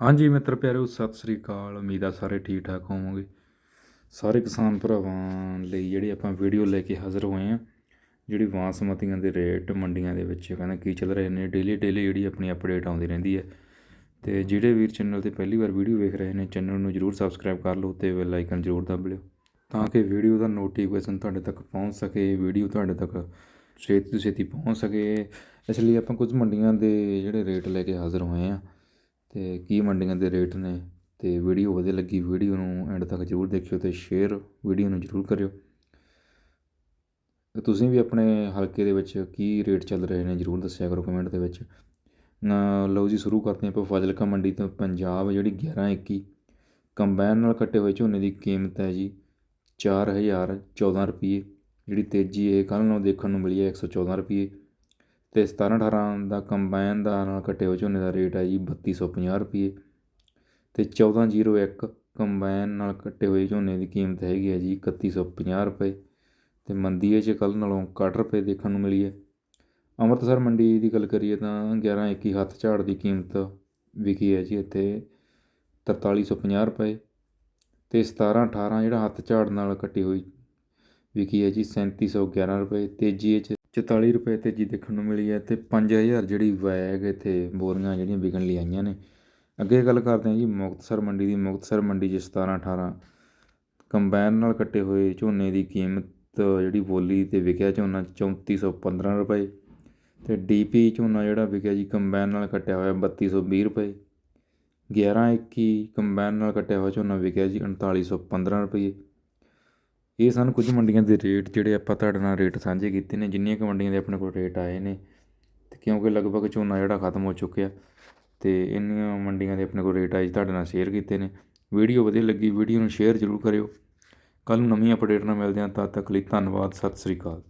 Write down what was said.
ਹਾਂਜੀ ਮਿੱਤਰ ਪਿਆਰਿਓ ਸਤਿ ਸ੍ਰੀ ਅਕਾਲ। ਉਮੀਦ ਆ ਸਾਰੇ ਠੀਕ ਠਾਕ ਹੋਵੋਗੇ। ਸਾਰੇ ਕਿਸਾਨ ਭਰਾਵਾਂ ਲਈ ਜਿਹੜੀ ਆਪਾਂ ਵੀਡੀਓ ਲੈ ਕੇ ਹਾਜ਼ਰ ਹੋਏ ਆ, ਜਿਹੜੀ ਬਾਸਮਤੀਆਂ ਦੇ ਰੇਟ ਮੰਡੀਆਂ ਦੇ ਵਿੱਚ ਕਹਿੰਦਾ ਕੀ ਚੱਲ ਰਹੇ ਨੇ ਡੇਲੀ ਡੇਲੀ ਜਿਹੜੀ ਆਪਣੀ ਅਪਡੇਟ ਆਉਂਦੀ ਰਹਿੰਦੀ ਹੈ ਤੇ ਜਿਹੜੇ ਵੀਰ ਚੈਨਲ ਤੇ ਪਹਿਲੀ ਵਾਰ ਵੀਡੀਓ ਵੇਖ ਰਹੇ ਨੇ, ਚੈਨਲ ਨੂੰ ਜਰੂਰ ਸਬਸਕ੍ਰਾਈਬ ਕਰ ਲਓ ਤੇ ਬੈਲ ਆਈਕਨ ਜਰੂਰ ਦਬ ਲਿਓ, ਤਾਂ ਕਿ ਵੀਡੀਓ ਦਾ ਨੋਟੀਫਿਕੇਸ਼ਨ ਤੁਹਾਡੇ ਤੱਕ ਪਹੁੰਚ ਸਕੇ, ਵੀਡੀਓ ਤੁਹਾਡੇ ਤੱਕ ਛੇਤੀ ਤੋਂ ਛੇਤੀ ਪਹੁੰਚ ਸਕੇ। ਇਸ ਲਈ ਆਪਾਂ ਕੁਝ ਮੰਡੀਆਂ ਦੇ ਜਿਹੜੇ ਰੇਟ ਲੈ ਕੇ ਹਾਜ਼ਰ ਹੋਏ ਆ ਅਤੇ ਕੀ ਮੰਡੀਆਂ ਦੇ ਰੇਟ ਨੇ ਅਤੇ ਵੀਡੀਓ ਵਧੀਆ ਲੱਗੀ, ਵੀਡੀਓ ਨੂੰ ਐਂਡ ਤੱਕ ਜਰੂਰ ਦੇਖਿਓ ਅਤੇ ਸ਼ੇਅਰ ਵੀਡੀਓ ਨੂੰ ਜਰੂਰ ਕਰਿਓ। ਤੇ ਤੁਸੀਂ ਵੀ ਆਪਣੇ ਹਲਕੇ ਦੇ ਵਿੱਚ ਕੀ ਰੇਟ ਚੱਲ ਰਹੇ ਨੇ ਜਰੂਰ ਦੱਸਿਆ ਕਰੋ ਕਮੈਂਟ ਦੇ ਵਿੱਚ। ਲਓ ਜੀ, ਸ਼ੁਰੂ ਕਰਦੇ ਹਾਂ ਆਪਾਂ ਫਾਜ਼ਿਲਕਾ ਮੰਡੀ ਤੋਂ ਪੰਜਾਬ, ਜਿਹੜੀ 1121 ਕੰਬਾਈਨ ਨਾਲ ਕੱਟੇ ਹੋਏ ਝੋਨੇ ਦੀ ਕੀਮਤ ਹੈ ਜੀ 4014 ਰੁਪਏ ਜਿਹੜੀ ਤੇਜ਼ੀ ਹੈ ਕੱਲ੍ਹ ਨੂੰ ਦੇਖਣ ਨੂੰ ਮਿਲੀ ਹੈ 114 ਰੁਪਏ ਅਤੇ ਸਤਾਰਾਂ ਅਠਾਰਾਂ ਦਾ ਕੰਬਾਇਨ ਦਾ ਨਾਲ ਕੱਟੇ ਹੋਏ ਝੋਨੇ ਦਾ ਰੇਟ ਹੈ ਜੀ 3250 ਰੁਪਏ। ਤੇ 1401 ਕੰਬਾਈਨ ਨਾਲ ਕੱਟੇ ਹੋਏ ਝੋਨੇ ਦੀ ਕੀਮਤ ਹੈਗੀ ਹੈ ਜੀ 3150 ਰੁਪਏ। ਅਤੇ ਮੰਡੀ 'ਚ ਕੱਲ੍ਹ ਨਾਲੋਂ 61 ਰੁਪਏ ਦੇਖਣ ਨੂੰ ਮਿਲੀ ਹੈ ਅੰਮ੍ਰਿਤਸਰ ਮੰਡੀ ਦੀ ਗੱਲ ਕਰੀਏ ਤਾਂ 1121 ਹੱਥ ਝਾੜ ਦੀ ਕੀਮਤ ਵਿਕੀ ਹੈ ਜੀ ਇੱਥੇ 4350 ਰੁਪਏ। ਅਤੇ 17 18 ਜਿਹੜਾ ਹੱਥ ਝਾੜ ਨਾਲ ਕੱਟੀ ਹੋਈ ਵਿਕੀ ਹੈ ਜੀ 3711 ਰੁਪਏ। ਤੇਜ਼ੀ 'ਚ 44 ਰੁਪਏ 'ਤੇ ਜੀ ਦੇਖਣ ਨੂੰ ਮਿਲੀ ਹੈ ਅਤੇ ਪੰਜ ਹਜ਼ਾਰ ਜਿਹੜੀ ਵੈਗ ਇੱਥੇ ਬੋਰੀਆਂ ਜਿਹੜੀਆਂ ਵਿਕਣ ਲਈ ਆਈਆਂ ਨੇ। ਅੱਗੇ ਗੱਲ ਕਰਦੇ ਹਾਂ ਜੀ ਮੁਕਤਸਰ ਮੰਡੀ ਦੀ। ਮੁਕਤਸਰ ਮੰਡੀ 'ਚ 17 18 ਕੰਬਾਈਨ ਨਾਲ ਕੱਟੇ ਹੋਏ ਝੋਨੇ ਦੀ ਕੀਮਤ ਜਿਹੜੀ ਬੋਲੀ ਤੇ ਵਿਕਿਆ ਝੋਨਾ 3415 ਰੁਪਏ ਅਤੇ ਡੀ ਪੀ ਝੋਨਾ ਜਿਹੜਾ ਵਿਕਿਆ ਜੀ ਕੰਬਾਈਨ ਨਾਲ ਕੱਟਿਆ ਹੋਇਆ 3220 ਰੁਪਏ। 1121 ਕੰਬਾਈਨ ਨਾਲ ਕੱਟਿਆ ਹੋਇਆ ਝੋਨਾ ਵਿਕਿਆ ਜੀ 3915 ਰੁਪਏ। ਇਹ ਸਨ ਕੁਝ ਮੰਡੀਆਂ ਦੇ ਰੇਟ ਜਿਹੜੇ ਆਪਾਂ ਤੁਹਾਡੇ ਨਾਲ ਰੇਟ ਸਾਂਝੇ ਕੀਤੇ ਨੇ, ਜਿੰਨੀਆਂ ਕੁ ਮੰਡੀਆਂ ਦੇ ਆਪਣੇ ਕੋਲ ਰੇਟ ਆਏ ਨੇ। ਤੇ ਕਿਉਂਕਿ ਲਗਭਗ ਝੋਨਾ ਜਿਹੜਾ ਖਤਮ ਹੋ ਚੁੱਕਿਆ, ਤੇ ਇੰਨੀਆਂ ਮੰਡੀਆਂ ਦੇ ਆਪਣੇ ਕੋਲ ਰੇਟ ਆਏ ਤੁਹਾਡੇ ਨਾਲ ਸ਼ੇਅਰ ਕੀਤੇ ਨੇ। ਵੀਡੀਓ ਵਧੀਆ ਲੱਗੀ, ਵੀਡੀਓ ਨੂੰ ਸ਼ੇਅਰ ਜ਼ਰੂਰ ਕਰਿਓ। ਕੱਲ੍ਹ ਨੂੰ ਨਵੀਂ ਅਪਡੇਟ ਨਾਲ ਮਿਲਦੇ ਹਾਂ, ਤਦ ਤੱਕ ਲਈ ਧੰਨਵਾਦ, ਸਤਿ ਸ੍ਰੀ ਅਕਾਲ।